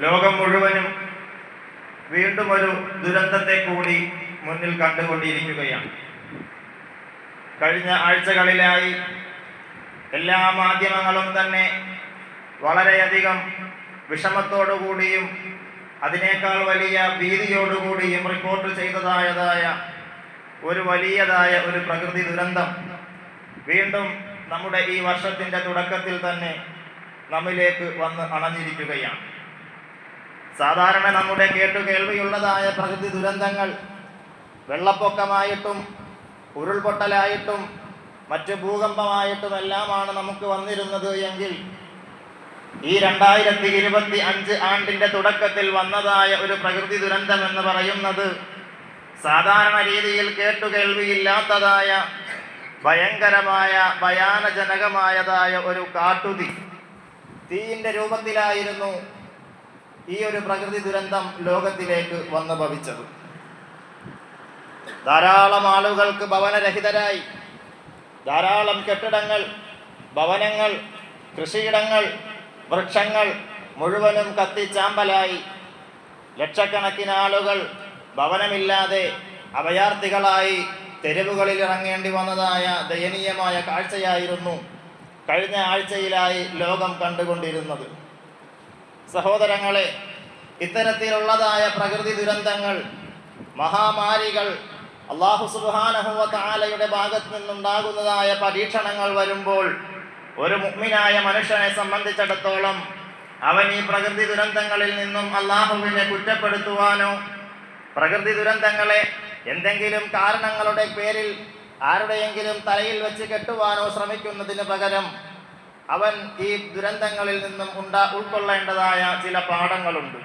ലോകം മുഴുവനും വീണ്ടും ഒരു ദുരന്തത്തെ കൂടി മുന്നിൽ കണ്ടുകൊണ്ടിരിക്കുകയാണ്. കഴിഞ്ഞ ആഴ്ചകളിലായി എല്ലാ മാധ്യമങ്ങളും തന്നെ വളരെയധികം വിഷമത്തോടുകൂടിയും അതിനേക്കാൾ വലിയ ഭീതിയോടുകൂടിയും റിപ്പോർട്ട് ചെയ്തതായതായ ഒരു വലിയതായ ഒരു പ്രകൃതി ദുരന്തം വീണ്ടും നമ്മുടെ ഈ വർഷത്തിന്റെ തുടക്കത്തിൽ തന്നെ നമ്മിലേക്ക് വന്ന് അണഞ്ഞിരിക്കുകയാണ്. സാധാരണ നമ്മുടെ കേട്ടുകേൾവിയുള്ളതായ പ്രകൃതി ദുരന്തങ്ങൾ വെള്ളപ്പൊക്കമായിട്ടും ഉരുൾപൊട്ടലായിട്ടും മറ്റ് ഭൂകമ്പമായിട്ടും എല്ലാമാണ് നമുക്ക് വന്നിരുന്നത് എങ്കിൽ ഈ രണ്ടായിരത്തി ഇരുപത്തി അഞ്ച് ആണ്ടിന്റെ തുടക്കത്തിൽ വന്നതായ ഒരു പ്രകൃതി ദുരന്തം എന്ന് പറയുന്നത് സാധാരണ രീതിയിൽ കേട്ടുകേൾവിയില്ലാത്തതായ ഭയങ്കരമായ ഭയാനജനകമായതായ ഒരു കാട്ടുതി. തീയിന്റെ രൂപത്തിലായിരുന്നു ഈ ഒരു പ്രകൃതി ദുരന്തം ലോകത്തിലേക്ക് വന്നു ഭവിച്ചത്. ധാരാളം ആളുകൾക്ക് ഭവനരഹിതരായി. ധാരാളം കെട്ടിടങ്ങൾ ഭവനങ്ങൾ കൃഷിയിടങ്ങൾ വൃക്ഷങ്ങൾ മുഴുവനും കത്തിച്ചാമ്പലായി. ലക്ഷക്കണക്കിന് ആളുകൾ ഭവനമില്ലാതെ അഭയാർത്ഥികളായി തെരുവുകളിൽ ഇറങ്ങേണ്ടി വന്നതായ ദയനീയമായ കാഴ്ചയായിരുന്നു കഴിഞ്ഞ ആഴ്ചയിലായി ലോകം കണ്ടുകൊണ്ടിരുന്നത്. സഹോദരങ്ങളെ ഇത്തരത്തിലുള്ളതായ പ്രകൃതി ദുരന്തങ്ങൾ മഹാമാരികൾ അള്ളാഹു സുബാനഹുവ താലയുടെ ഭാഗത്ത് നിന്നുണ്ടാകുന്നതായ പരീക്ഷണങ്ങൾ വരുമ്പോൾ ഒരു മുഗ്മിനായ മനുഷ്യനെ സംബന്ധിച്ചിടത്തോളം അവൻ ഈ പ്രകൃതി ദുരന്തങ്ങളിൽ നിന്നും അള്ളാഹുവിനെ കുറ്റപ്പെടുത്തുവാനോ പ്രകൃതി ദുരന്തങ്ങളെ എന്തെങ്കിലും കാരണങ്ങളുടെ പേരിൽ ആരുടെയെങ്കിലും തലയിൽ വെച്ച് കെട്ടുവാനോ ശ്രമിക്കുന്നതിന് പകരം അവൻ ഈ ദുരന്തങ്ങളിൽ നിന്നും ഉണ്ടാ ഉൾക്കൊള്ളേണ്ടതായ ചില പാഠങ്ങളുണ്ട്.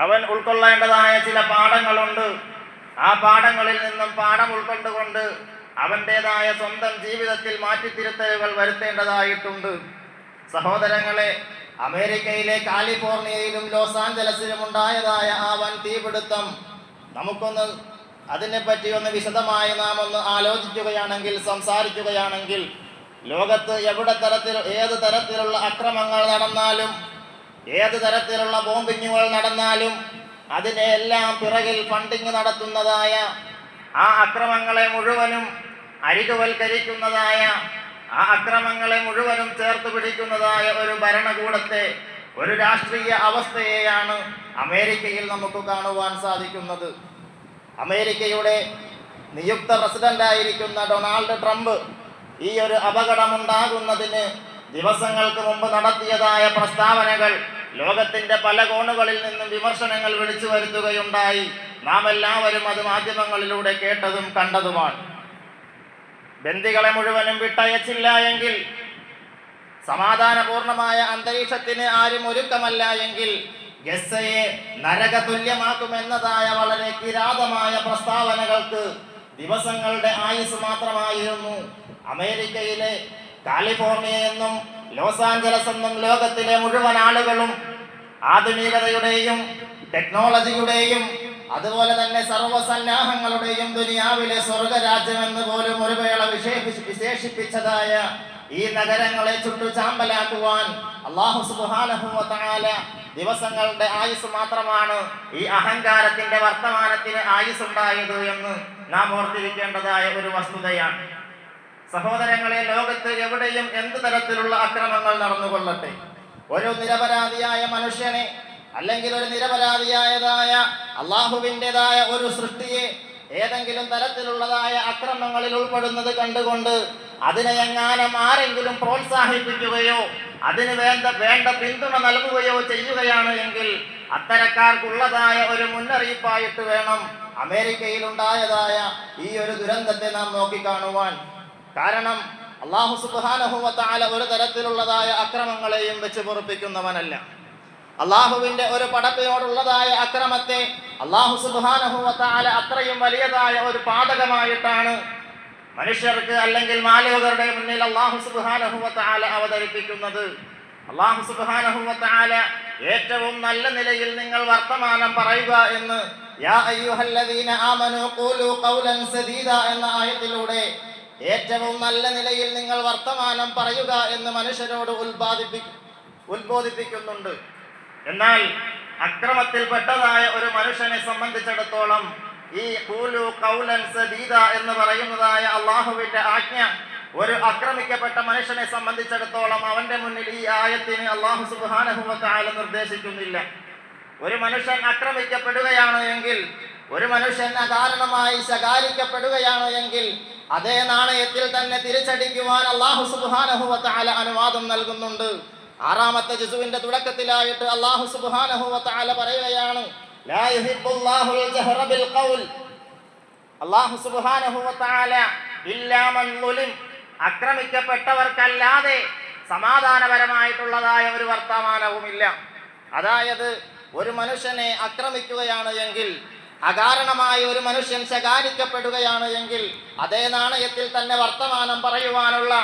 അവൻ ഉൾക്കൊള്ളേണ്ടതായ ചില പാഠങ്ങളുണ്ട്. ആ പാഠങ്ങളിൽ നിന്നും പാഠം ഉൾക്കൊണ്ടുകൊണ്ട് അവന്റെതായ സ്വന്തം ജീവിതത്തിൽ മാറ്റിത്തിരുത്തലുകൾ വരുത്തേണ്ടതായിട്ടുണ്ട്. സഹോദരങ്ങളെ അമേരിക്കയിലെ കാലിഫോർണിയയിലും ലോസ് ആഞ്ചലസിലും ഉണ്ടായതായ ആ വൻ തീപിടുത്തം നമുക്കൊന്ന് അതിനെപ്പറ്റി ഒന്ന് വിശദമായി നാം ഒന്ന് ആലോചിക്കുകയാണെങ്കിൽ സംസാരിക്കുകയാണെങ്കിൽ ലോകത്ത് എവിടെ തരത്തിൽ ഏത് തരത്തിലുള്ള അക്രമങ്ങൾ നടന്നാലും ഏത് തരത്തിലുള്ള ബോംബിങ്ങുകൾ നടന്നാലും അതിനെ എല്ലാം പിറകിൽ ഫണ്ടിങ് നടത്തുന്നതായ ആ അക്രമങ്ങളെ മുഴുവനും അരികുവൽക്കരിക്കുന്നതായ ആ അക്രമങ്ങളെ മുഴുവനും ചേർത്ത് പിടിക്കുന്നതായ ഒരു ഭരണകൂടത്തെ ഒരു രാഷ്ട്രീയ അവസ്ഥയെയാണ് അമേരിക്കയിൽ നമുക്ക് കാണുവാൻ സാധിക്കുന്നത്. അമേരിക്കയുടെ നിയുക്ത പ്രസിഡന്റായിരിക്കുന്ന ഡൊണാൾഡ് ട്രംപ് ഈ ഒരു അപകടമുണ്ടാകുന്നതിന് ദിവസങ്ങൾക്ക് മുമ്പ് നടത്തിയതായ പ്രസ്താവനകൾ ലോകത്തിന്റെ പല കോണുകളിൽ നിന്നും വിമർശനങ്ങൾ വിളിച്ചു വരുത്തുകയുണ്ടായി. നാം എല്ലാവരും അത് മാധ്യമങ്ങളിലൂടെ കേട്ടതും കണ്ടതുമാണ്. ബന്ദികളെ മുഴുവനും വിട്ടയച്ചില്ല എങ്കിൽ സമാധാനപൂർണമായ അന്തരീക്ഷത്തിന് ആരും ഒരുക്കമല്ല എങ്കിൽ ഗസയെ നരക തുല്യമാക്കുമെന്നതായ വളരെ കിരാതമായ പ്രസ്താവനകൾക്ക് ദിവസങ്ങളുടെ ആയുസ് മാത്രമായിരുന്നു. അമേരിക്കയിലെ കാലിഫോർണിയ എന്നും ലോസ് ആഞ്ചലസ് എന്നും ലോകത്തിലെ മുഴുവൻ ആളുകളും ആധുനികതയുടെയും ടെക്നോളജിയുടെയും അതുപോലെ തന്നെ സർവസന്നാഹങ്ങളുടെയും ദുനിയാവിലെ സ്വർഗരാജ്യം എന്ന് പോലും ഒരു വേള വിശേഷി വിശേഷിപ്പിച്ചതായ ഈ നഗരങ്ങളെ ചുട്ടു ചാമ്പലാക്കുവാൻ അള്ളാഹു സുബ്ഹാനഹു തആല ദിവസങ്ങളുടെ ആയുസ് മാത്രമാണ് ഈ അഹങ്കാരത്തിന്റെ വർത്തമാനത്തിന് ആയുസ് ഉണ്ടായത് എന്ന് നാം ഓർത്തിരിക്കേണ്ടതായ ഒരു വസ്തുതയാണ്. സഹോദരങ്ങളെ ലോകത്ത് എവിടെയും എന്ത് തരത്തിലുള്ള അക്രമങ്ങൾ നടന്നുകൊള്ളട്ടെ? ഒരു നിരപരാധിയായ മനുഷ്യനെ അല്ലെങ്കിൽ ഒരു നിരപരാധിയായതായ അള്ളാഹുവിന്റെതായ ഒരു സൃഷ്ടിയെ ഏതെങ്കിലും തരത്തിലുള്ളതായ അക്രമങ്ങളിൽ ഉൾപ്പെടുന്നത് കണ്ടുകൊണ്ട് അതിനെ എങ്ങാനും ആരെങ്കിലും പ്രോത്സാഹിപ്പിക്കുകയോ അതിന് വേണ്ട വേണ്ട പിന്തുണ നൽകുകയോ ചെയ്യുകയാണ് എങ്കിൽ അത്തരക്കാർക്കുള്ളതായ ഒരു മുന്നറിയിപ്പായിട്ട് വേണം അമേരിക്കയിൽ ഉണ്ടായതായ ഈ ഒരു ദുരന്തത്തെ നാം നോക്കിക്കാണുവാൻ. കാരണം അള്ളാഹു സുബാനഹുവത്താല ഒരു തരത്തിലുള്ളതായ അക്രമങ്ങളെയും വെച്ച് പൊറപ്പിക്കുന്നവനല്ല. അള്ളാഹുവിന്റെ ഒരു പടപ്പിനോടുള്ളതായ അക്രമത്തെ അള്ളാഹു സുബാനഹുവത്താല അത്രയും വലിയതായ ഒരു പാതകമായിട്ടാണ് മനുഷ്യർക്ക് അല്ലെങ്കിൽ മാലികരുടെ മുന്നിൽ അള്ളാഹു സുബാനഹുവത്താല അവതരിപ്പിക്കുന്നത്. അള്ളാഹു സുബാനഹുവത്താല ഏറ്റവും നല്ല നിലയിൽ നിങ്ങൾ വർത്തമാനം പറയുക എന്ന് യാ അയ്യുഹല്ലദീന ആമനു ഖൂലു ഖൗലൻ സദീദ എന്ന ആയത്തിലൂടെ ഏറ്റവും നല്ല നിലയിൽ നിങ്ങൾ വർത്തമാനം പറയുക എന്ന് മനുഷ്യരോട് ഉത്പാദിപ്പി ഉത്ബോധിപ്പിക്കുന്നുണ്ട്. എന്നാൽ അക്രമത്തിൽ പെട്ടതായ ഒരു മനുഷ്യനെ സംബന്ധിച്ചിടത്തോളം ഈ കൂലു കൗലൻ സദീദ എന്ന് പറയുന്നതായ അള്ളാഹുവിന്റെ ആജ്ഞ ഒരു അക്രമിക്കപ്പെട്ട മനുഷ്യനെ സംബന്ധിച്ചിടത്തോളം അവന്റെ മുന്നിൽ ഈ ആയത്തിന് അള്ളാഹു സുബ്ഹാനഹു വ തആല നിർദ്ദേശിക്കുന്നില്ല. ഒരു മനുഷ്യൻ ആക്രമിക്കപ്പെടുകയാണ് എങ്കിൽ ഒരു മനുഷ്യൻ അകാരണമായി ശകാരിക്കപ്പെടുകയാണ് എങ്കിൽ അതേ നാണയത്തിൽ തന്നെ തിരിച്ചടിക്കുവാൻ അള്ളാഹു തആല അനുവാദം നൽകുന്നുണ്ട്. ആറാമത്തെ ജുസുവിന്റെ തുടക്കത്തിലായിട്ട് അള്ളാഹു സുബ്ഹാനഹു വ പറയുകയാണ് ആക്രമിക്കപ്പെട്ടവർക്കല്ലാതെ സമാധാനപരമായിട്ടുള്ളതായ ഒരു വർത്തമാനവുമില്ല. അതായത് ഒരു മനുഷ്യനെ ആക്രമിക്കുകയാണ് എങ്കിൽ അകാരണമായി ഒരു മനുഷ്യൻ ശകാരിക്കപ്പെടുകയാണ് എങ്കിൽ അതേ നാണയത്തിൽ തന്നെ വർത്തമാനം പറയുവാനുള്ള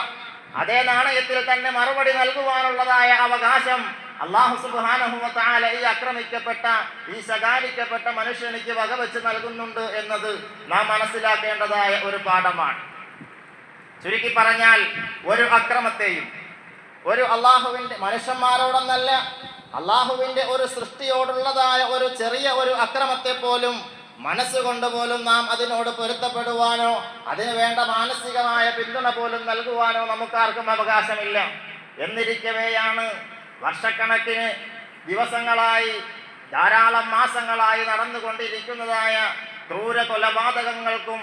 അതേ നാണയത്തിൽ തന്നെ മറുപടി നൽകുവാനുള്ളതായ അവകാശം അള്ളാഹു സുബാനഹുമത്താല ഈ ആക്രമിക്കപ്പെട്ട ഈ ശകാരിക്കപ്പെട്ട മനുഷ്യനിക്ക് വകവെച്ച് നൽകുന്നുണ്ട് എന്നത് നാം മനസ്സിലാക്കേണ്ടതായ ഒരു പാഠമാണ്. ചുരുക്കി പറഞ്ഞാൽ ഒരു അക്രമത്തെയും ഒരു അള്ളാഹുവിന്റെ മനുഷ്യന്മാരോടൊന്നല്ല അള്ളാഹുവിന്റെ ഒരു സൃഷ്ടിയോടുള്ളതായ ഒരു ചെറിയ ഒരു അക്രമത്തെ പോലും മനസ്സുകൊണ്ട് പോലും നാം അതിനോട് പൊരുത്തപ്പെടുവാനോ അതിന് വേണ്ട മാനസികമായ പിന്തുണ പോലും നൽകുവാനോ നമുക്കാർക്കും അവകാശമില്ല. എന്നിരിക്കവെയാണ് വർഷക്കണക്കിന് ദിവസങ്ങളായി ധാരാളം മാസങ്ങളായി നടന്നുകൊണ്ടിരിക്കുന്നതായ ക്രൂര കൊലപാതകങ്ങൾക്കും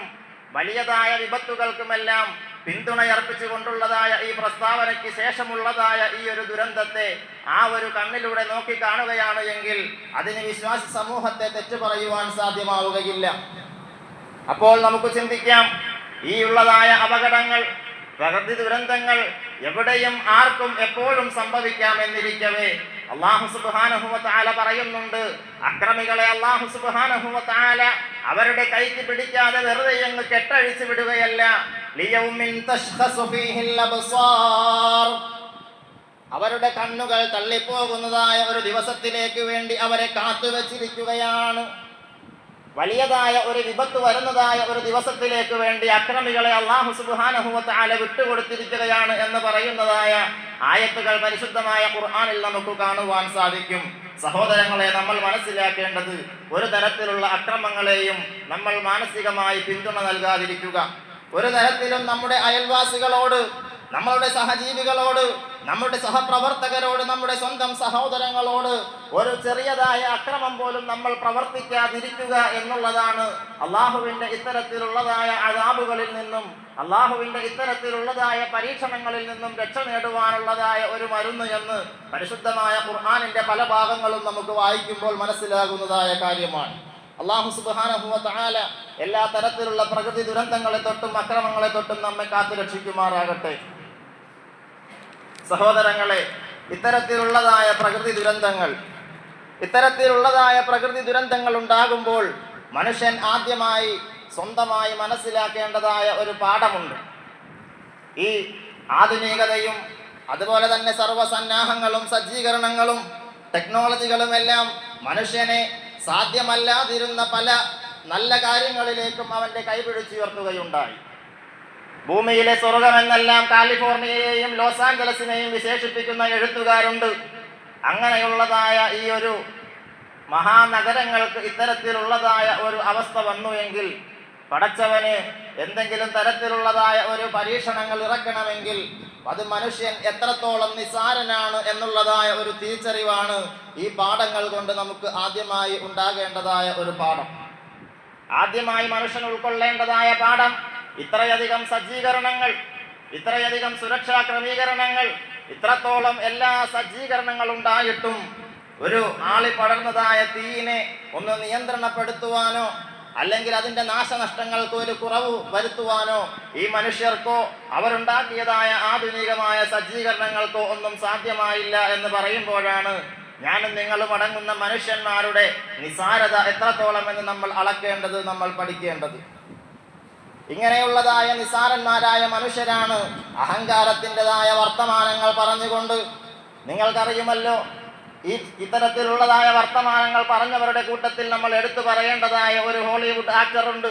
വലിയതായ വിപത്തുകൾക്കുമെല്ലാം പിന്തുണയർപ്പിച്ചുകൊണ്ടുള്ളതായ ഈ പ്രസ്താവനയ്ക്ക് ശേഷമുള്ളതായ ഈ ഒരു ദുരന്തത്തെ ആ ഒരു കണ്ണിലൂടെ നോക്കി കാണുകയാണ് എങ്കിൽ അതിന് വിശ്വാസ സമൂഹത്തെ തെറ്റു പറയുവാൻ സാധ്യമാവുകയില്ല. അപ്പോൾ നമുക്ക് ചിന്തിക്കാം ഈ ഉള്ളതായ അപകടങ്ങൾ പ്രകൃതി ദുരന്തങ്ങൾ എവിടെയും ആർക്കും എപ്പോഴും സംഭവിക്കാമെന്നിരിക്കവേ. അള്ളാഹു സുബ്ഹാനഹു വ പറയുന്നുണ്ട് അക്രമികളെ അള്ളാഹു സുബ്ഹാനഹു വ അവരുടെ കൈക്ക് പിടിക്കാതെ വെറുതെ അങ്ങ് കെട്ടഴിച്ചു വിടുകയല്ല. അവരുടെ കണ്ണുകൾ തള്ളിപ്പോകുന്നതായ ഒരു ദിവസത്തിലേക്ക് വേണ്ടി അവരെ കാത്തുവച്ചിരിക്കുകയാണ്. വലിയതായ ഒരു വിപത്ത് വരുന്നതായ ഒരു ദിവസത്തിലേക്ക് വേണ്ടി അക്രമികളെ അള്ളാഹു സുബാനഹുവത്ത് വിട്ടുകൊടുത്തിരിക്കുകയാണ് എന്ന് പറയുന്നതായ ആയത്തുകൾ പരിശുദ്ധമായ ഖുർആാനിൽ നമുക്ക് കാണുവാൻ സാധിക്കും. സഹോദരങ്ങളെ നമ്മൾ മനസ്സിലാക്കേണ്ടത് ഒരു തരത്തിലുള്ള അക്രമങ്ങളെയും നമ്മൾ മാനസികമായി പിന്തുണ നൽകാതിരിക്കുക. ഒരു തരത്തിലും നമ്മുടെ അയൽവാസികളോട് നമ്മളുടെ സഹജീവികളോട് നമ്മുടെ സഹപ്രവർത്തകരോട് നമ്മുടെ സ്വന്തം സഹോദരങ്ങളോട് ഒരു ചെറിയതായ അക്രമം പോലും നമ്മൾ പ്രവർത്തിക്കാതിരിക്കുക എന്നുള്ളതാണ് അള്ളാഹുവിന്റെ ഇത്തരത്തിലുള്ളതായ അതാബുകളിൽ നിന്നും അള്ളാഹുവിന്റെ ഇത്തരത്തിലുള്ളതായ പരീക്ഷണങ്ങളിൽ നിന്നും രക്ഷ നേടുവാനുള്ളതായ ഒരു മരുന്ന് എന്ന് പരിശുദ്ധമായ ഖുർഹാനിന്റെ പല ഭാഗങ്ങളും നമുക്ക് വായിക്കുമ്പോൾ മനസ്സിലാകുന്നതായ കാര്യമാണ്. അള്ളാഹു സുബാനഹുവ തആല എല്ലാ തരത്തിലുള്ള പ്രകൃതി ദുരന്തങ്ങളെ തൊട്ടും അക്രമങ്ങളെ തൊട്ടും നമ്മെ കാത്തു രക്ഷിക്കുമാറാകട്ടെ സഹോദരങ്ങളെ ഇത്തരത്തിലുള്ളതായ പ്രകൃതി ദുരന്തങ്ങൾ ഇത്തരത്തിലുള്ളതായ പ്രകൃതി ദുരന്തങ്ങൾ ഉണ്ടാകുമ്പോൾ മനുഷ്യൻ ആദ്യമായി സ്വന്തമായി മനസ്സിലാക്കേണ്ടതായ ഒരു പാഠമുണ്ട്. ഈ ആധുനികതയും അതുപോലെ തന്നെ സർവസന്നാഹങ്ങളും സജ്ജീകരണങ്ങളും ടെക്നോളജികളും എല്ലാം മനുഷ്യനെ സാധ്യമല്ലാതിരുന്ന പല നല്ല കാര്യങ്ങളിലേക്കും അവന്റെ കൈപിടിച്ചുയർത്തുകയുണ്ടായി. ഭൂമിയിലെ സ്വർഗമെന്നെല്ലാം കാലിഫോർണിയയെയും ലോസ് ആഞ്ചലസിനെയും വിശേഷിപ്പിക്കുന്ന എഴുത്തുകാരുണ്ട്. അങ്ങനെയുള്ളതായ ഈ ഒരു മഹാനഗരങ്ങൾക്ക് ഇത്തരത്തിലുള്ളതായ ഒരു അവസ്ഥ വന്നു എങ്കിൽ പടച്ചവന് എന്തെങ്കിലും തരത്തിലുള്ളതായ ഒരു പരീക്ഷണങ്ങൾ ഇറക്കണമെങ്കിൽ അത് മനുഷ്യൻ എത്രത്തോളം നിസാരനാണ് എന്നുള്ളതായ ഒരു തിരിച്ചറിവാണ് ഈ പാഠങ്ങൾ കൊണ്ട് നമുക്ക് ആദ്യമായി ഉണ്ടാകേണ്ടതായ ഒരു പാഠം. ആദ്യമായി മനുഷ്യൻ ഉൾക്കൊള്ളേണ്ടതായ പാഠം ഇത്രയധികം സജ്ജീകരണങ്ങൾ ഇത്രയധികം സുരക്ഷാ ക്രമീകരണങ്ങൾ ഇത്രത്തോളം എല്ലാ സജ്ജീകരണങ്ങളും ഉണ്ടായിട്ടും ഒരു ആളി പടർന്നതായ തീയിനെ ഒന്ന് നിയന്ത്രണപ്പെടുത്തുവാനോ അല്ലെങ്കിൽ അതിന്റെ നാശനഷ്ടങ്ങൾക്ക് ഒരു കുറവ് വരുത്തുവാനോ ഈ മനുഷ്യർക്കോ അവരുണ്ടാക്കിയതായ ആധുനികമായ സജ്ജീകരണങ്ങൾക്കോ ഒന്നും സാധ്യമായില്ല എന്ന് പറയുമ്പോഴാണ് ഞാനും നിങ്ങളും അടങ്ങുന്ന മനുഷ്യന്മാരുടെ നിസാരത എത്രത്തോളം എന്ന് നമ്മൾ അളക്കേണ്ടത് നമ്മൾ പഠിക്കേണ്ടത്. ഇങ്ങനെയുള്ളതായ നിസാരന്മാരായ മനുഷ്യരാണ് അഹങ്കാരത്തിന്റെതായ വർത്തമാനങ്ങൾ പറഞ്ഞുകൊണ്ട്. നിങ്ങൾക്കറിയുമല്ലോ ഈ ഇത്തരത്തിലുള്ളതായ വർത്തമാനങ്ങൾ പറഞ്ഞവരുടെ കൂട്ടത്തിൽ നമ്മൾ എടുത്തു പറയേണ്ടതായ ഒരു ഹോളിവുഡ് ആക്ടറുണ്ട്.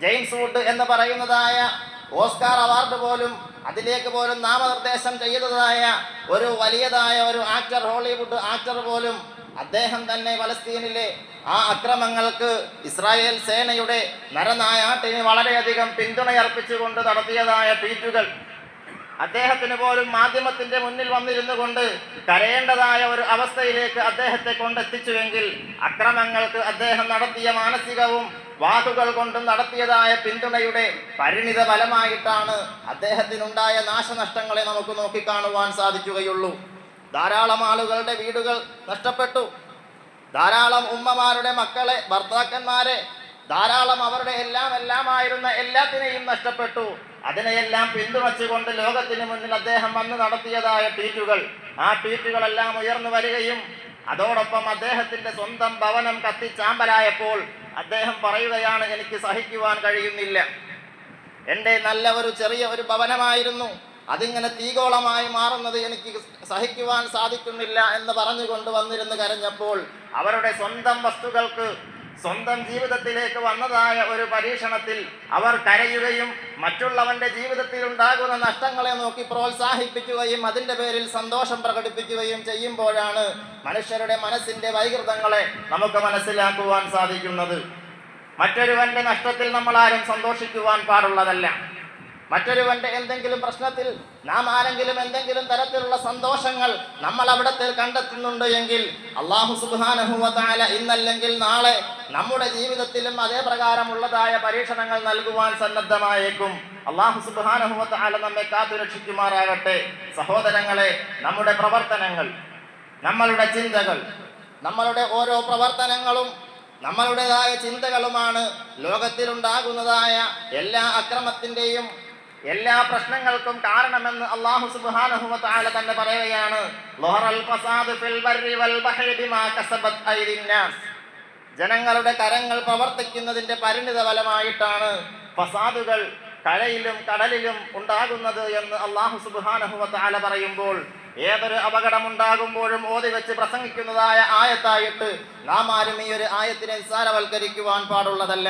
ജെയിംസ് വുഡ് എന്ന് പറയുന്നതായ ഓസ്കാർ അവാർഡ് പോലും അതിലേക്ക് പോലും നാമനിർദ്ദേശം ചെയ്തതായ ഒരു വലിയതായ ഒരു ആക്ടർ ഹോളിവുഡ് ആക്ടർ പോലും അദ്ദേഹം തന്നെ ഫലസ്തീനിലെ ആ അക്രമങ്ങൾക്ക് ഇസ്രായേൽ സേനയുടെ നരനായാട്ടിന് വളരെയധികം പിന്തുണയർപ്പിച്ചുകൊണ്ട് നടത്തിയതായ ട്വീറ്റുകൾ. അദ്ദേഹത്തിന് പോലും മാധ്യമത്തിന്റെ മുന്നിൽ വന്നിരുന്നു കൊണ്ട് കരയേണ്ടതായ ഒരു അവസ്ഥയിലേക്ക് അദ്ദേഹത്തെ കൊണ്ടെത്തിച്ചുവെങ്കിൽ അക്രമങ്ങൾക്ക് അദ്ദേഹം നടത്തിയ മാനസികവും വാക്കുകൾ കൊണ്ടും നടത്തിയതായ പിന്തുണയുടെ പരിണിത ഫലമായിട്ടാണ് അദ്ദേഹത്തിനുണ്ടായ നാശനഷ്ടങ്ങളെ നമുക്ക് നോക്കിക്കാണുവാൻ സാധിക്കുകയുള്ളൂ. ധാരാളം ആളുകളുടെ വീടുകൾ നഷ്ടപ്പെട്ടു. ധാരാളം ഉമ്മമാരുടെ മക്കളെ ഭർത്താക്കന്മാരെ ധാരാളം അവരുടെ എല്ലാം എല്ലാമായിരുന്ന എല്ലാത്തിനെയും നഷ്ടപ്പെട്ടു. അതിനെയെല്ലാം പിന്തുണച്ചുകൊണ്ട് ലോകത്തിന് മുന്നിൽ അദ്ദേഹം വന്ന് നടത്തിയതായ ട്വീറ്റുകൾ. ആ ട്വീറ്റുകളെല്ലാം ഉയർന്നു വരികയും അതോടൊപ്പം അദ്ദേഹത്തിന്റെ സ്വന്തം ഭവനം കത്തിച്ചാമ്പലായപ്പോൾ അദ്ദേഹം പറയുകയാണ് എനിക്ക് സഹിക്കുവാൻ കഴിയുന്നില്ല. എന്റെ നല്ല ഒരു ചെറിയ ഒരു ഭവനമായിരുന്നു. അതിങ്ങനെ തീകോളമായി മാറുന്നത് എനിക്ക് സഹിക്കുവാൻ സാധിക്കുന്നില്ല എന്ന് പറഞ്ഞുകൊണ്ട് വന്നിരുന്നു കരഞ്ഞപ്പോൾ അവരുടെ സ്വന്തം വസ്തുക്കൾക്ക് സ്വന്തം ജീവിതത്തിലേക്ക് വന്നതായ ഒരു പരീക്ഷണത്തിൽ അവർ കരയുകയും മറ്റുള്ളവന്റെ ജീവിതത്തിൽ ഉണ്ടാകുന്ന നഷ്ടങ്ങളെ നോക്കി പ്രോത്സാഹിപ്പിക്കുകയും അതിന്റെ പേരിൽ സന്തോഷം പ്രകടിപ്പിക്കുകയും ചെയ്യുമ്പോഴാണ് മനുഷ്യരുടെ മനസ്സിന്റെ വൈകൃതങ്ങളെ നമുക്ക് മനസ്സിലാക്കുവാൻ സാധിക്കുന്നത്. മറ്റൊരുവന്റെ നഷ്ടത്തിൽ നമ്മൾ ആരും സന്തോഷിക്കുവാൻ പാടുള്ളതല്ല. മറ്റൊരുവന്റെ എന്തെങ്കിലും പ്രശ്നത്തിൽ നാം ആരെങ്കിലും എന്തെങ്കിലും തരത്തിലുള്ള സന്തോഷങ്ങൾ നമ്മൾ അവിടത്തിൽ കണ്ടെത്തുന്നുണ്ട് എങ്കിൽ അള്ളാഹു സുബാനഹുവല ഇന്നല്ലെങ്കിൽ നാളെ നമ്മുടെ ജീവിതത്തിലും അതേ പ്രകാരമുള്ളതായ പരീക്ഷണങ്ങൾ നൽകുവാൻ സന്നദ്ധമായേക്കും. അള്ളാഹു സുബാനഹുവല നമ്മെ കാത്തുരക്ഷിക്കുമാറാകട്ടെ സഹോദരങ്ങളെ നമ്മുടെ പ്രവർത്തനങ്ങൾ നമ്മളുടെ ചിന്തകൾ നമ്മളുടെ ഓരോ പ്രവർത്തനങ്ങളും നമ്മളുടേതായ ചിന്തകളുമാണ് ലോകത്തിലുണ്ടാകുന്നതായ എല്ലാ അക്രമത്തിന്റെയും എല്ലാ പ്രശ്നങ്ങൾക്കും കാരണമെന്ന് അള്ളാഹു സുബ്ഹാനഹു തന്നെ പറയുകയാണ്. ഫിൽ വൽ കസബത് ജനങ്ങളുടെ കരങ്ങൾ പ്രവർത്തിക്കുന്നതിന്റെ പരിണിത ഫലമായിട്ടാണ് ഫസാദുകൾ കരയിലും കടലിലും ഉണ്ടാകുന്നത് എന്ന് അള്ളാഹു സുബ്ഹാനഹു പറയുമ്പോൾ ഏതൊരു അപകടം ഉണ്ടാകുമ്പോഴും ഓതി വെച്ച് പ്രസംഗിക്കുന്നതായ ആയത്തായിട്ട് നാം ആരും ഈ ഒരു ആയത്തിനെ നിസ്സാരവൽക്കരിക്കുവാൻ പാടുള്ളതല്ല.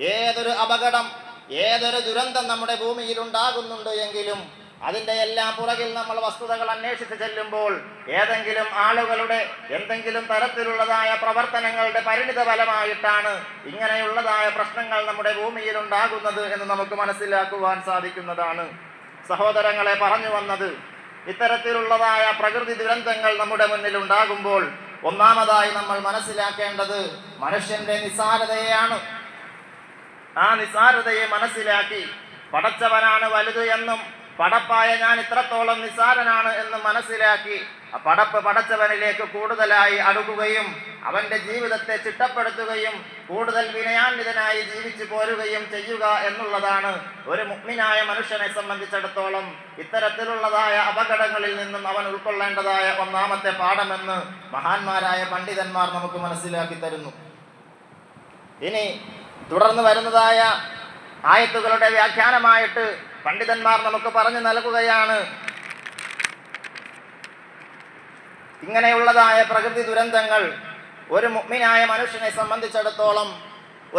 ഏതൊരു അപകടം ഏതൊരു ദുരന്തം നമ്മുടെ ഭൂമിയിൽ ഉണ്ടാകുന്നുണ്ട് എങ്കിലും അതിന്റെ എല്ലാം പുറകിൽ നമ്മൾ വസ്തുതകൾ അന്വേഷിച്ച് ചെല്ലുമ്പോൾ ഏതെങ്കിലും ആളുകളുടെ എന്തെങ്കിലും തരത്തിലുള്ളതായ പ്രവർത്തനങ്ങളുടെ പരിണിത ഫലമായിട്ടാണ് ഇങ്ങനെയുള്ളതായ പ്രശ്നങ്ങൾ നമ്മുടെ ഭൂമിയിൽ ഉണ്ടാകുന്നത് എന്ന് നമുക്ക് മനസ്സിലാക്കുവാൻ സാധിക്കുന്നതാണ്. സഹോദരങ്ങളെ പറഞ്ഞു വന്നത് ഇത്തരത്തിലുള്ളതായ പ്രകൃതി ദുരന്തങ്ങൾ നമ്മുടെ മുന്നിൽ ഉണ്ടാകുമ്പോൾ ഒന്നാമതായി നമ്മൾ മനസ്സിലാക്കേണ്ടത് മനുഷ്യന്റെ നിസ്സാരതയാണ് ആ നിസ്സാരതയെ മനസ്സിലാക്കി. പടച്ചവനാണ് വലുത് എന്നും പടപ്പായ ഞാൻ ഇത്രത്തോളം നിസ്സാരനാണ് എന്ന് മനസ്സിലാക്കി. പടപ്പ് പടച്ചവനിലേക്ക് കൂടുതലായി അടുക്കുകയും അവന്റെ ജീവിതത്തെ ചിട്ടപ്പെടുത്തുകയും കൂടുതൽ വിനയാന്വിതനായി ജീവിച്ചു പോരുകയും ചെയ്യുക എന്നുള്ളതാണ് ഒരു മുഗ്മിനായ മനുഷ്യനെ സംബന്ധിച്ചിടത്തോളം ഇത്തരത്തിലുള്ളതായ അപകടങ്ങളിൽ നിന്നും അവൻ ഉൾക്കൊള്ളേണ്ടതായ ഒന്നാമത്തെ പാഠമെന്ന് മഹാന്മാരായ പണ്ഡിതന്മാർ നമുക്ക് മനസ്സിലാക്കി തരുന്നു. ഇനി തുടർന്ന് വരുന്നതായ ആയത്തുകളുടെ വ്യാഖ്യാനമായിട്ട് പണ്ഡിതന്മാർ നമുക്ക് പറഞ്ഞു നൽകുകയാണ്. ഇങ്ങനെയുള്ളതായ പ്രകൃതി ദുരന്തങ്ങൾ ഒരു മുഗ്മിനായ മനുഷ്യനെ സംബന്ധിച്ചിടത്തോളം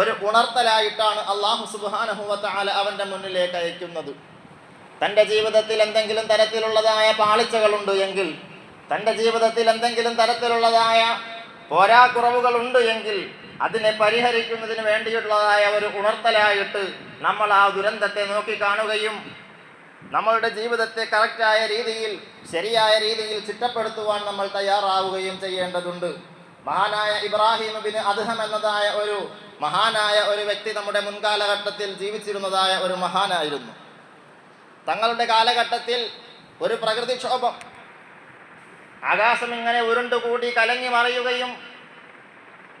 ഒരു ഉണർത്തലായിട്ടാണ് അള്ളാഹു സുബാനഹുവത്താല അവന്റെ മുന്നിലേക്ക് അയക്കുന്നത്. തന്റെ ജീവിതത്തിൽ എന്തെങ്കിലും തരത്തിലുള്ളതായ പാളിച്ചകളുണ്ട് എങ്കിൽ തന്റെ ജീവിതത്തിൽ എന്തെങ്കിലും തരത്തിലുള്ളതായ പോരാക്കുറവുകളുണ്ട് എങ്കിൽ അതിനെ പരിഹരിക്കുന്നതിന് വേണ്ടിയുള്ളതായ ഒരു ഉണർത്തലായിട്ട് നമ്മൾ ആ ദുരന്തത്തെ നോക്കിക്കാണുകയും നമ്മളുടെ ജീവിതത്തെ കറക്റ്റായ രീതിയിൽ ശരിയായ രീതിയിൽ ചിട്ടപ്പെടുത്തുവാൻ നമ്മൾ തയ്യാറാവുകയും ചെയ്യേണ്ടതുണ്ട്. മഹാനായ ഇബ്രാഹിം ബിന് അദ്ഹം എന്നതായ ഒരു മഹാനായ ഒരു വ്യക്തി നമ്മുടെ മുൻകാലഘട്ടത്തിൽ ജീവിച്ചിരുന്നതായ ഒരു മഹാനായിരുന്നു. തങ്ങളുടെ കാലഘട്ടത്തിൽ ഒരു പ്രകൃതിക്ഷോഭം ആകാശം ഇങ്ങനെ ഉരുണ്ടുകൂടി കലങ്ങി മറിയുകയും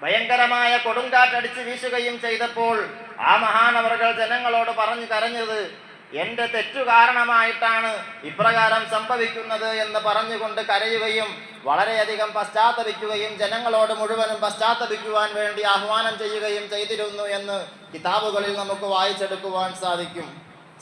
ഭയങ്കരമായ കൊടുങ്കാറ്റടിച്ച് വീശുകയും ചെയ്തപ്പോൾ ആ മഹാനവറുകൾ ജനങ്ങളോട് പറഞ്ഞു കരഞ്ഞത് എന്റെ തെറ്റു കാരണമായിട്ടാണ് ഇപ്രകാരം സംഭവിക്കുന്നത് എന്ന് പറഞ്ഞുകൊണ്ട് കരയുകയും വളരെയധികം പശ്ചാത്തപിക്കുകയും ജനങ്ങളോട് മുഴുവനും പശ്ചാത്തപിക്കുവാൻ വേണ്ടി ആഹ്വാനം ചെയ്യുകയും ചെയ്തിരുന്നു എന്ന് കിതാബുകളിൽ നമുക്ക് വായിച്ചെടുക്കുവാൻ സാധിക്കും.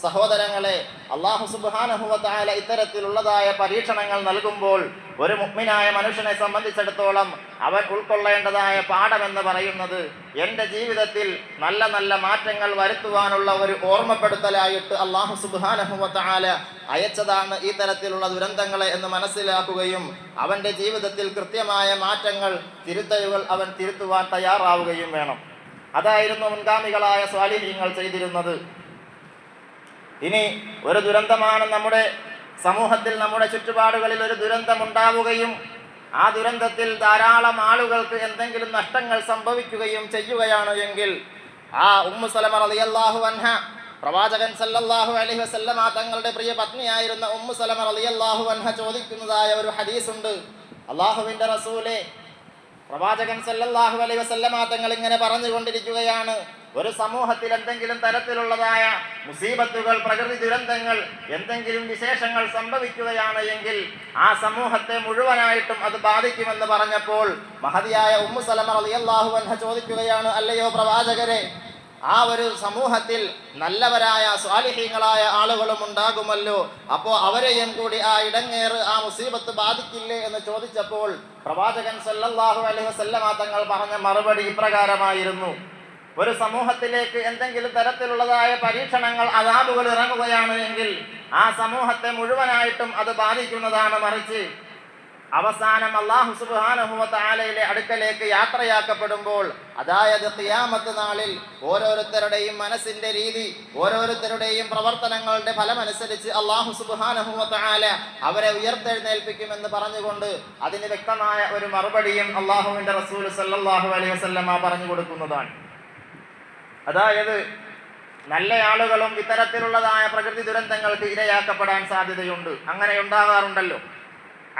സഹോദരങ്ങളെ അള്ളാഹു സുബാനഹുവത്തായ ഇത്തരത്തിലുള്ളതായ പരീക്ഷണങ്ങൾ നൽകുമ്പോൾ ഒരു മുഗ്മിനായ മനുഷ്യനെ സംബന്ധിച്ചിടത്തോളം അവൻ ഉൾക്കൊള്ളേണ്ടതായ പാഠമെന്ന് പറയുന്നത് എന്റെ ജീവിതത്തിൽ നല്ല നല്ല മാറ്റങ്ങൾ വരുത്തുവാനുള്ള ഒരു ഓർമ്മപ്പെടുത്തലായിട്ട് അള്ളാഹു സുബാനഹുവത്തായ അയച്ചതാണ് ഈ തരത്തിലുള്ള ദുരന്തങ്ങളെ എന്ന് മനസ്സിലാക്കുകയും അവന്റെ ജീവിതത്തിൽ കൃത്യമായ മാറ്റങ്ങൾ തിരുത്തലുകൾ അവൻ തിരുത്തുവാൻ തയ്യാറാവുകയും വേണം. അതായിരുന്നു മുൻഗാമികളായ സ്വാലിഹ്യങ്ങൾ ചെയ്തിരുന്നത്. ഇനി ഒരു ദുരന്തമാണ് നമ്മുടെ സമൂഹത്തിൽ നമ്മുടെ ചുറ്റുപാടുകളിൽ ഒരു ദുരന്തം ഉണ്ടാവുകയും ആ ദുരന്തത്തിൽ ധാരാളം ആളുകൾക്ക് എന്തെങ്കിലും നഷ്ടങ്ങൾ സംഭവിക്കുകയും ചെയ്യുകയാണ് എങ്കിൽ ആ ഉമ്മു സലമ റളിയല്ലാഹു അൻഹ പ്രവാചകൻ സല്ലല്ലാഹു അലൈഹി വസല്ലമ തങ്ങളുടെ പ്രിയ പത്നിയായിരുന്ന ഉമ്മു സലമ റളിയല്ലാഹു അൻഹ ചോദിക്കുന്നതായ ഒരു ഹദീസുണ്ട്. അള്ളാഹുവിന്റെ റസൂലെ പ്രവാചകൻ സല്ലല്ലാഹു അലൈഹി വസല്ലമ തങ്ങൾ ഇങ്ങനെ പറഞ്ഞുകൊണ്ടിരിക്കുകയാണ്. ഒരു സമൂഹത്തിൽ എന്തെങ്കിലും തരത്തിലുള്ളതായ മുസീബത്തുകൾ പ്രകൃതി ദുരന്തങ്ങൾ എന്തെങ്കിലും വിശേഷങ്ങൾ സംഭവിക്കുകയാണ് എങ്കിൽ ആ സമൂഹത്തെ മുഴുവനായിട്ടും അത് ബാധിക്കുമെന്ന് പറഞ്ഞപ്പോൾ മഹതിയായ ഉമ്മു സലമ റളിയല്ലാഹു അൻഹ ചോദിക്കുകയാണ് അല്ലയോ പ്രവാചകരെ ആ ഒരു സമൂഹത്തിൽ നല്ലവരായ സ്വാലിഹീങ്ങളായ ആളുകളും ഉണ്ടാകുമല്ലോ. അപ്പോൾ അവരെയും കൂടി ആ ഇടങ്ങേറ് ആ മുസീബത്ത് ബാധിക്കില്ലേ? എന്ന് ചോദിച്ചപ്പോൾ പ്രവാചകൻ സല്ലല്ലാഹു അലൈഹി വസല്ലമ തങ്ങൾ പറഞ്ഞ മറുപടി ഇപ്രകാരമായിരുന്നു. ഒരു സമൂഹത്തിലേക്ക് എന്തെങ്കിലും തരത്തിലുള്ളതായ പരീക്ഷണങ്ങൾ അതാബുകൾ ഇറങ്ങുകയാണ് എങ്കിൽ ആ സമൂഹത്തെ മുഴുവനായിട്ടും അത് ബാധിക്കുന്നതാണ് മറിച്ച് അവസാനം അള്ളാഹു സുബാനുഭവത്താലയിലെ അടുക്കലേക്ക് യാത്രയാക്കപ്പെടുമ്പോൾ അതായത് തിയാമത്ത് നാളിൽ ഓരോരുത്തരുടെയും മനസ്സിന്റെ രീതി ഓരോരുത്തരുടെയും പ്രവർത്തനങ്ങളുടെ ഫലമനുസരിച്ച് അള്ളാഹു സുബാനുഭവത്താല അവരെ ഉയർത്തെഴുന്നേൽപ്പിക്കുമെന്ന് പറഞ്ഞുകൊണ്ട് അതിന് വ്യക്തമായ ഒരു മറുപടിയും അള്ളാഹുവിന്റെ റസൂൽ സല്ലാഹു അലൈഹി വസല്ലമ പറഞ്ഞു കൊടുക്കുന്നതാണ് അതായത് നല്ല ആളുകളും ഇത്തരത്തിലുള്ളതായ പ്രകൃതി ദുരന്തങ്ങൾക്ക് ഇരയാക്കപ്പെടാൻ സാധ്യതയുണ്ട്. അങ്ങനെ ഉണ്ടാകാറുണ്ടല്ലോ.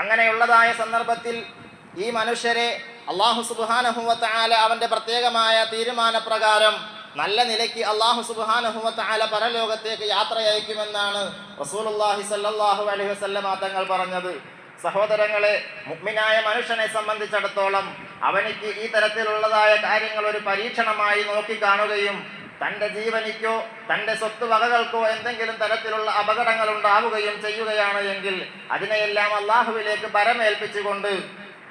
അങ്ങനെയുള്ളതായ സന്ദർഭത്തിൽ ഈ മനുഷ്യരെ അള്ളാഹു സുബാനഹുവത്താല അവന്റെ പ്രത്യേകമായ തീരുമാനപ്രകാരം നല്ല നിലയ്ക്ക് അള്ളാഹു സുബാനഹുവത്താല പരലോകത്തേക്ക് യാത്രയയക്കുമെന്നാണ് റസൂലുള്ളാഹി സല്ലാഹു അലൈഹി വസല്ലമ തങ്ങൾ പറഞ്ഞത്. സഹോദരങ്ങളെ മുഗ്മിനായ മനുഷ്യനെ സംബന്ധിച്ചിടത്തോളം അവനിക്ക് ഈ തരത്തിലുള്ളതായ കാര്യങ്ങൾ ഒരു പരീക്ഷണമായി നോക്കിക്കാണുകയും തന്റെ ജീവനിക്കോ തന്റെ സ്വത്ത് വകകൾക്കോ എന്തെങ്കിലും തരത്തിലുള്ള അപകടങ്ങൾ ഉണ്ടാവുകയും ചെയ്യുകയാണ് എങ്കിൽ അതിനെയെല്ലാം അള്ളാഹുവിലേക്ക് പരമേൽപ്പിച്ചുകൊണ്ട്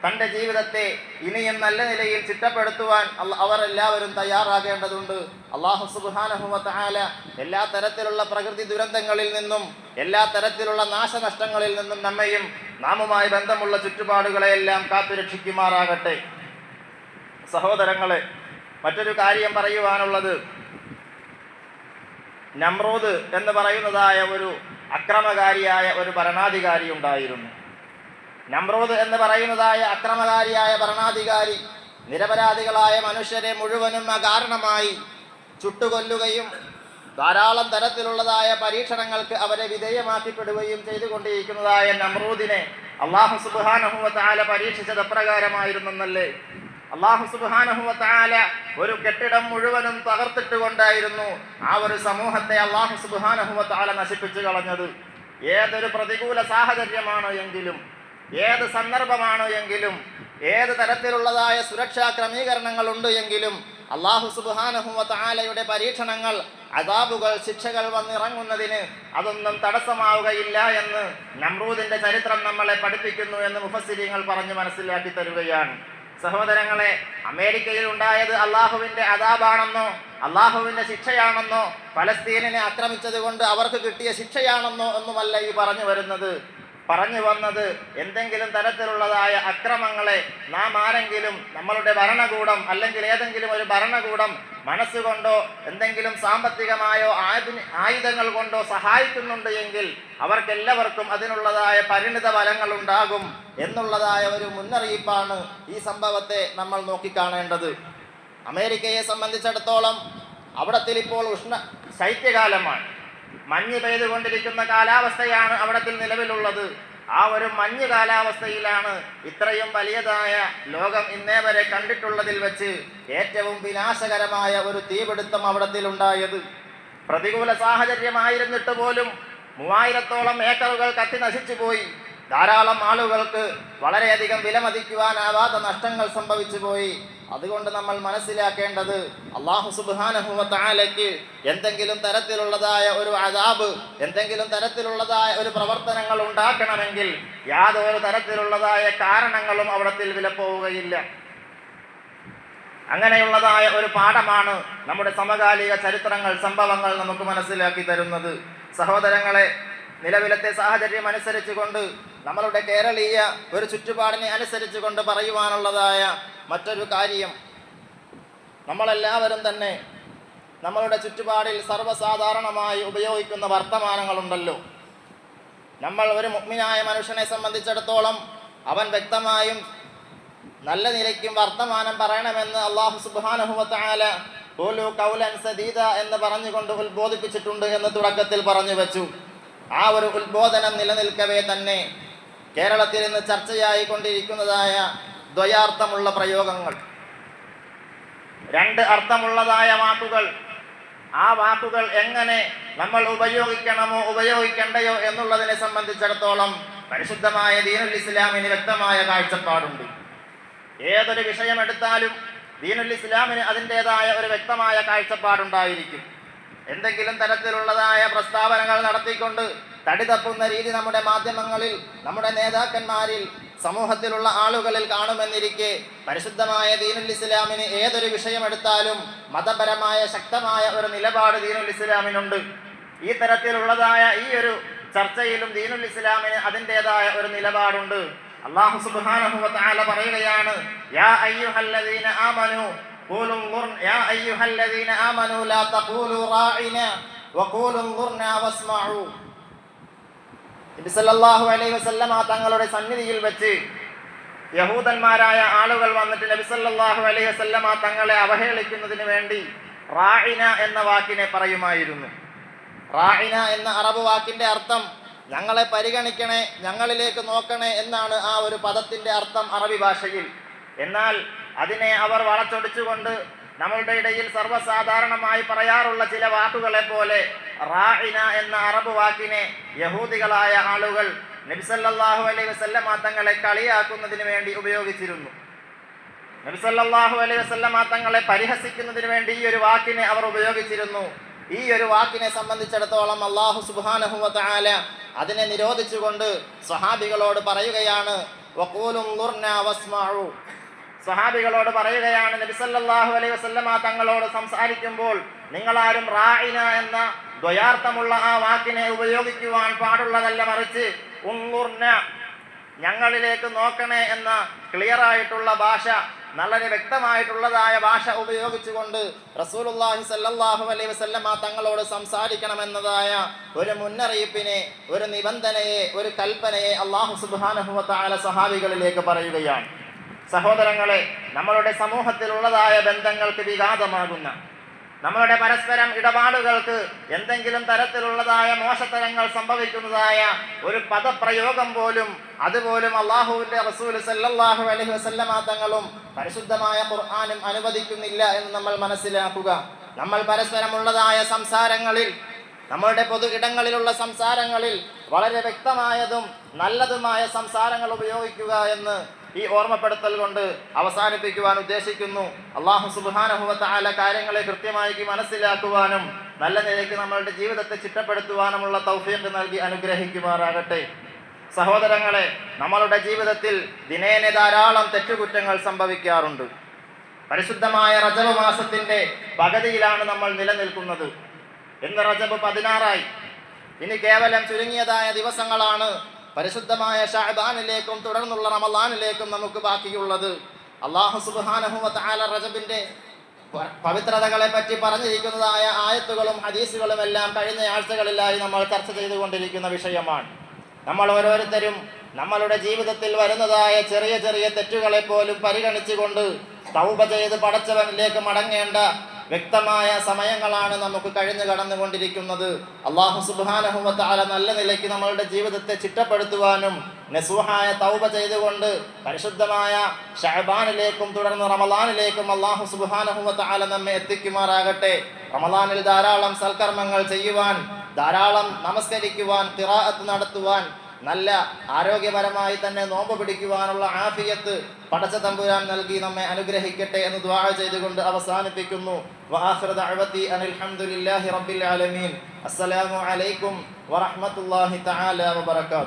തന്റെ ജീവിതത്തെ ഇനിയും നല്ല നിലയിൽ ചിട്ടപ്പെടുത്തുവാൻ അവർ എല്ലാവരും തയ്യാറാകേണ്ടതുണ്ട്. അള്ളാഹു സുബാനഹുവല എല്ലാ തരത്തിലുള്ള പ്രകൃതി ദുരന്തങ്ങളിൽ നിന്നും എല്ലാ തരത്തിലുള്ള നാശനഷ്ടങ്ങളിൽ നിന്നും നമ്മയും നാമുമായി ബന്ധമുള്ള ചുറ്റുപാടുകളെയെല്ലാം കാത്തുരക്ഷിക്കുമാറാകട്ടെ. സഹോദരങ്ങളെ മറ്റൊരു കാര്യം പറയുവാനുള്ളത്. നമ്രൂദ് എന്ന് പറയുന്നതായ ഒരു അക്രമകാരിയായ ഒരു ഭരണാധികാരി ഉണ്ടായിരുന്നു. നമ്രൂദ് എന്ന് പറയുന്നതായ അക്രമകാരിയായ ഭരണാധികാരി നിരപരാധികളായ മനുഷ്യരെ മുഴുവനും അകാരണമായി ചുട്ടുകൊല്ലുകയും ധാരാളം തരത്തിലുള്ളതായ പരീക്ഷണങ്ങൾക്ക് അവരെ വിധേയമാക്കിപ്പെടുകയും ചെയ്തുകൊണ്ടിരിക്കുന്നതായ നമ്രൂദിനെ അള്ളാഹു സുബാനഹുവത്താല പരീക്ഷിച്ചത് എപ്രകാരമായിരുന്നെന്നല്ലേ അള്ളാഹു സുബാനഹുവത്താല ഒരു കെട്ടിടം മുഴുവനും തകർത്തിട്ട് കൊണ്ടായിരുന്നു ആ ഒരു സമൂഹത്തെ അള്ളാഹു സുബാനഹുവത്താല നശിപ്പിച്ചു കളഞ്ഞത്. ഏതൊരു പ്രതികൂല സാഹചര്യമാണ് എങ്കിലും ഏത് സന്ദർഭമാണ് എങ്കിലും ഏത് തരത്തിലുള്ളതായ സുരക്ഷാ ക്രമീകരണങ്ങൾ ഉണ്ട് എങ്കിലും അള്ളാഹു സുബാനഹുവത്താലയുടെ പരീക്ഷണങ്ങൾ അതാബുകൾ ശിക്ഷകൾ വന്നിറങ്ങുന്നതിന് അതൊന്നും തടസ്സമാവുകയില്ല എന്ന് നമ്രൂദിന്റെ ചരിത്രം നമ്മളെ പഠിപ്പിക്കുന്നു എന്ന് മുഫസിരിങ്ങൾ പറഞ്ഞു മനസ്സിലാക്കി തരുകയാണ്. സഹോദരങ്ങളെ അമേരിക്കയിൽ ഉണ്ടായത് അള്ളാഹുവിന്റെ അതാബാണെന്നോ അള്ളാഹുവിന്റെ ശിക്ഷയാണെന്നോ ഫലസ്തീനിനെ ആക്രമിച്ചത് കൊണ്ട് അവർക്ക് കിട്ടിയ ശിക്ഷയാണെന്നോ ഒന്നുമല്ല ഈ പറഞ്ഞു വരുന്നത്. പറഞ്ഞു വന്നത് എന്തെങ്കിലും തരത്തിലുള്ളതായ അക്രമങ്ങളെ നാം ആരെങ്കിലും നമ്മളുടെ ഭരണകൂടം അല്ലെങ്കിൽ ഏതെങ്കിലും ഒരു ഭരണകൂടം മനസ്സുകൊണ്ടോ എന്തെങ്കിലും സാമ്പത്തികമായോ ആയുധ ആയുധങ്ങൾ കൊണ്ടോ സഹായിക്കുന്നുണ്ട് എങ്കിൽ അവർക്കെല്ലാവർക്കും അതിനുള്ളതായ പരിണിത ഫലങ്ങൾ ഉണ്ടാകും എന്നുള്ളതായ ഒരു മുന്നറിയിപ്പാണ് ഈ സംഭവത്തെ നമ്മൾ നോക്കിക്കാണേണ്ടത്. അമേരിക്കയെ സംബന്ധിച്ചിടത്തോളം അവിടത്തിൽ ഇപ്പോൾ ഉഷ്ണ ശൈത്യകാലമാണ്. മഞ്ഞ് പെയ്തുകൊണ്ടിരിക്കുന്ന കാലാവസ്ഥയാണ് അവിടത്തിൽ നിലവിലുള്ളത്. ആ ഒരു മഞ്ഞ് കാലാവസ്ഥയിലാണ് ഇത്രയും വലിയതായ ലോകം ഇന്നേ വരെ കണ്ടിട്ടുള്ളതിൽ വെച്ച് ഏറ്റവും വിനാശകരമായ ഒരു തീപിടുത്തം അവിടത്തിൽ ഉണ്ടായത്. പ്രതികൂല സാഹചര്യമായിരുന്നിട്ട് പോലും മൂവായിരത്തോളം ഏക്കറുകൾ കത്തി നശിച്ചു പോയി. ധാരാളം ആളുകൾക്ക് വളരെയധികം വിലമതിക്കുവാനാവാത്ത നഷ്ടങ്ങൾ സംഭവിച്ചു പോയി. അതുകൊണ്ട് നമ്മൾ മനസ്സിലാക്കേണ്ടത് അള്ളാഹു സുബാനഹുമത്താലയ്ക്ക് എന്തെങ്കിലും തരത്തിലുള്ളതായ ഒരു അതാബ് എന്തെങ്കിലും തരത്തിലുള്ളതായ ഒരു പ്രവർത്തനങ്ങൾ ഉണ്ടാക്കണമെങ്കിൽ യാതൊരു തരത്തിലുള്ളതായ കാരണങ്ങളും അവിടത്തിൽ വിലപ്പോവുകയില്ല. അങ്ങനെയുള്ളതായ ഒരു പാഠമാണ് നമ്മുടെ സമകാലിക ചരിത്രങ്ങൾ സംഭവങ്ങൾ നമുക്ക് മനസ്സിലാക്കി തരുന്നത്. സഹോദരങ്ങളെ നിലവിലത്തെ സാഹചര്യം അനുസരിച്ചുകൊണ്ട് നമ്മളുടെ കേരളീയ ഒരു ചുറ്റുപാടിനെ അനുസരിച്ചുകൊണ്ട് പറയുവാനുള്ളതായ മറ്റൊരു കാര്യം. നമ്മളെല്ലാവരും തന്നെ നമ്മളുടെ ചുറ്റുപാടിൽ സർവസാധാരണമായി ഉപയോഗിക്കുന്ന വർത്തമാനങ്ങളുണ്ടല്ലോ. നമ്മൾ ഒരു മുഗ്മിനായ മനുഷ്യനെ സംബന്ധിച്ചിടത്തോളം അവൻ വ്യക്തമായും നല്ല നിലയ്ക്കും വർത്തമാനം പറയണമെന്ന് അള്ളാഹു സുബാനഹുവത്താല ഓലു കൗലൻ സദീദ എന്ന് പറഞ്ഞുകൊണ്ട് ഉത്ബോധിപ്പിച്ചിട്ടുണ്ട് എന്ന് തുടക്കത്തിൽ പറഞ്ഞു വെച്ചു. ആ ഒരു ഉത്ബോധനം നിലനിൽക്കവേ തന്നെ. കേരളത്തിൽ ഇന്ന് ചർച്ചയായി കൊണ്ടിരിക്കുന്നതായ ദ്വയാർത്ഥമുള്ള പ്രയോഗങ്ങൾ. രണ്ട് അർത്ഥമുള്ളതായ വാക്കുകൾ. ആ വാക്കുകൾ എങ്ങനെ നമ്മൾ ഉപയോഗിക്കണമോ ഉപയോഗിക്കണ്ടയോ എന്നുള്ളതിനെ സംബന്ധിച്ചിടത്തോളം പരിശുദ്ധമായ ദീനുൽ ഇസ്ലാമിന് വ്യക്തമായ കാഴ്ചപ്പാടുണ്ട്. ഏതൊരു വിഷയമെടുത്താലും ദീനുൽ ഇസ്ലാമിന് അതിന്റെതായ ഒരു വ്യക്തമായ കാഴ്ചപ്പാടുണ്ടായിരിക്കും. എന്തെങ്കിലും തരത്തിലുള്ളതായ പ്രസ്താവനകൾ നടത്തിക്കൊണ്ട് തടി തപ്പുന്ന രീതി നമ്മുടെ മാധ്യമങ്ങളിൽ നമ്മുടെ നേതാക്കന്മാരിൽ സമൂഹത്തിലുള്ള ആളുകളിൽ കാണുമെന്നിരിക്കെ പരിശുദ്ധമായ ദീനുൽ ഇസ്ലാമിന് ഏതൊരു വിഷയമെടുത്താലും മതപരമായ ശക്തമായ ഒരു നിലപാട് ദീനുൽ ഇസ്ലാമിനുണ്ട്. ഈ തരത്തിലുള്ളതായ ഈ ഒരു ചർച്ചയിലും ദീനുൽ ഇസ്ലാമിന് അതിന്റെതായ ഒരു നിലപാടുണ്ട്. അള്ളാഹു സുബ്ഹാനഹു വ പറയുകയാണ് യാ അയ്യുഹല്ലദീന ഖൂലു انظر يا ايها الذين امنوا لا تقولوا راعنا وقولوا انظرنا واسمعوا നബി സല്ലല്ലാഹു അലൈഹി വസല്ലമ തങ്ങളുടെ സന്നിധിയിൽ വെച്ച് യഹൂദന്മാരായ ആളുകൾ വന്നിട്ട് നബി സല്ലല്ലാഹു അലൈഹി വസല്ലമ തങ്ങളെ അവഹേളിക്കുന്നതിന് വേണ്ടി റായിന എന്ന വാക്കിനെ പറയുമായിരുന്നു റായിന എന്ന അറബ് വാക്കിന്റെ അർത്ഥം ഞങ്ങളെ പരിഗണിക്കണേ ഞങ്ങളിലേക്ക് നോക്കണേ എന്നാണ് ആ ഒരു പദത്തിന്റെ അർത്ഥം അറബി ഭാഷയിൽ എന്നാൽ അതിനെ അവർ വളച്ചൊടിച്ചുകൊണ്ട് നമ്മളുടെ ഇടയിൽ സർവസാധാരണമായി പറയാറുള്ള ചില വാക്കുകളെ പോലെ റാഇന എന്ന അറബ് വാക്കിനെ യഹൂദികളായ ആളുകൾ നബിസല്ലാഹു അലൈഹി വസല്ലമ തങ്ങളെ കളിയാക്കുന്നതിന് വേണ്ടി ഉപയോഗിച്ചിരുന്നു. നബിസല്ലാഹു അലൈഹി വസല്ലമ തങ്ങളെ പരിഹസിക്കുന്നതിന് വേണ്ടി ഈ ഒരു വാക്കിനെ അവർ ഉപയോഗിച്ചിരുന്നു. ഈ ഒരു വാക്കിനെ സംബന്ധിച്ചിടത്തോളം അള്ളാഹു സുബ്ഹാനഹു വ അതിനെ നിരോധിച്ചുകൊണ്ട് സ്വഹാബികളോട് പറയുകയാണ് സ്വഹാബികളോട് പറയുകയാണ് നബിസല്ലാഹു അലൈഹി വസല്ലമ തങ്ങളോട് സംസാരിക്കുമ്പോൾ നിങ്ങളാരും റായിന എന്ന ദ്വയാർത്ഥമുള്ള ആ വാക്കിനെ ഉപയോഗിക്കുവാൻ പാടുള്ളതല്ല മറിച്ച് ഉന്നുർന ഞങ്ങളിലേക്ക് നോക്കണേ എന്ന ക്ലിയർ ആയിട്ടുള്ള ഭാഷ വളരെ വ്യക്തമായിട്ടുള്ളതായ ഭാഷ ഉപയോഗിച്ചുകൊണ്ട് റസൂലുള്ളാഹി സല്ലാഹു അലൈഹി വസല്ലമ തങ്ങളോട് സംസാരിക്കണമെന്നതായ ഒരു മുന്നറിയിപ്പിനെ ഒരു നിബന്ധനയെ ഒരു കൽപ്പനയെ അള്ളാഹു സുബ്ഹാനഹു വ സഹാബികളിലേക്ക് പറയുകയാണ്. സഹോദരങ്ങളെ നമ്മളുടെ സമൂഹത്തിലുള്ളതായ ബന്ധങ്ങൾക്ക് വിഘാതമാകുന്ന നമ്മളുടെ പരസ്പരം ഇടപാടുകൾക്ക് എന്തെങ്കിലും തരത്തിലുള്ളതായ മോശത്തരങ്ങൾ സംഭവിക്കുന്നതായ ഒരു പദപ്രയോഗം പോലും അതുപോലും അള്ളാഹുവിന്റെ റസൂൽ സല്ലാഹു അലഹി വസല്ലമ തങ്ങളും പരിശുദ്ധമായ ഖുർആാനും അനുവദിക്കുന്നില്ല എന്ന് നമ്മൾ മനസ്സിലാക്കുക. നമ്മൾ പരസ്പരമുള്ളതായ സംസാരങ്ങളിൽ നമ്മളുടെ പൊതു ഇടങ്ങളിലുള്ള സംസാരങ്ങളിൽ വളരെ വ്യക്തമായതും നല്ലതുമായ സംസാരങ്ങൾ ഉപയോഗിക്കുക എന്ന് ഈ ഓർമ്മപ്പെടുത്തൽ കൊണ്ട് അവസാനിപ്പിക്കുവാൻ ഉദ്ദേശിക്കുന്നു. അള്ളാഹു സുബാനഹുവത്തായ കാര്യങ്ങളെ കൃത്യമായി മനസ്സിലാക്കുവാനും നല്ല നിലയ്ക്ക് നമ്മളുടെ ജീവിതത്തെ ചിട്ടപ്പെടുത്തുവാനുമുള്ള തൗഫീഖ് നൽകി അനുഗ്രഹിക്കുമാറാകട്ടെ. സഹോദരങ്ങളെ നമ്മളുടെ ജീവിതത്തിൽ ദിനേന ധാരാളം തെറ്റുകുറ്റങ്ങൾ സംഭവിക്കാറുണ്ട്. പരിശുദ്ധമായ റജബ് മാസത്തിന്റെ പകുതിയിലാണ് നമ്മൾ നിലനിൽക്കുന്നത്. ഇന്ന് റജബ് പതിനാറായി. ഇനി കേവലം ചുരുങ്ങിയതായ ദിവസങ്ങളാണ് പരിശുദ്ധമായ ഷാബാനിലേക്കും തുടർന്നുള്ള റമലാനിലേക്കും നമുക്ക് ബാക്കിയുള്ളത്. അള്ളാഹു തആല റജബിന്റെ പ- പവിത്രതകളെ പറ്റി പറഞ്ഞിരിക്കുന്നതായ ആയത്തുകളും ഹദീസുകളും എല്ലാം കഴിഞ്ഞ ആഴ്ചകളിലായി നമ്മൾ ചർച്ച ചെയ്തുകൊണ്ടിരിക്കുന്ന വിഷയമാണ്. നമ്മൾ ഓരോരുത്തരും നമ്മളുടെ ജീവിതത്തിൽ വരുന്നതായ ചെറിയ ചെറിയ തെറ്റുകളെ പോലും പരിഗണിച്ചുകൊണ്ട് തൗബ ചെയ്ത് പടച്ചവനിലേക്ക് മടങ്ങേണ്ട വ്യക്തമായ സമയങ്ങളാണ് നമുക്ക് കഴിഞ്ഞു കടന്നുകൊണ്ടിരിക്കുന്നത്. അള്ളാഹു സുബാനഹുമത്താല നല്ല നിലയ്ക്ക് നമ്മളുടെ ജീവിതത്തെ ചിട്ടപ്പെടുത്തുവാനും നസൂഹായ തൗബ ചെയ്തുകൊണ്ട് പരിശുദ്ധമായ ഷഹബാനിലേക്കും തുടർന്ന് റമലാനിലേക്കും അള്ളാഹു സുബാനഹുമത്താല നമ്മെ എത്തിക്കുമാറാകട്ടെ. റമലാനിൽ ധാരാളം സൽക്കർമ്മങ്ങൾ ചെയ്യുവാൻ ധാരാളം നമസ്കരിക്കുവാൻ തിറാഅത്ത് നടത്തുവാൻ നല്ല ആരോഗ്യപരമായി തന്നെ നോമ്പ് പിടിക്കുവാനുള്ള ആഫിയത്ത് പടച്ച തമ്പുരാൻ നൽകി നമ്മെ അനുഗ്രഹിക്കട്ടെ എന്ന് ദ്വാ ചെയ്തുകൊണ്ട് അവസാനിപ്പിക്കുന്നു. അസ്സലാമു അലൈക്കും വറഹ്മത്തുള്ളാഹി തആല വബറകാതുഹു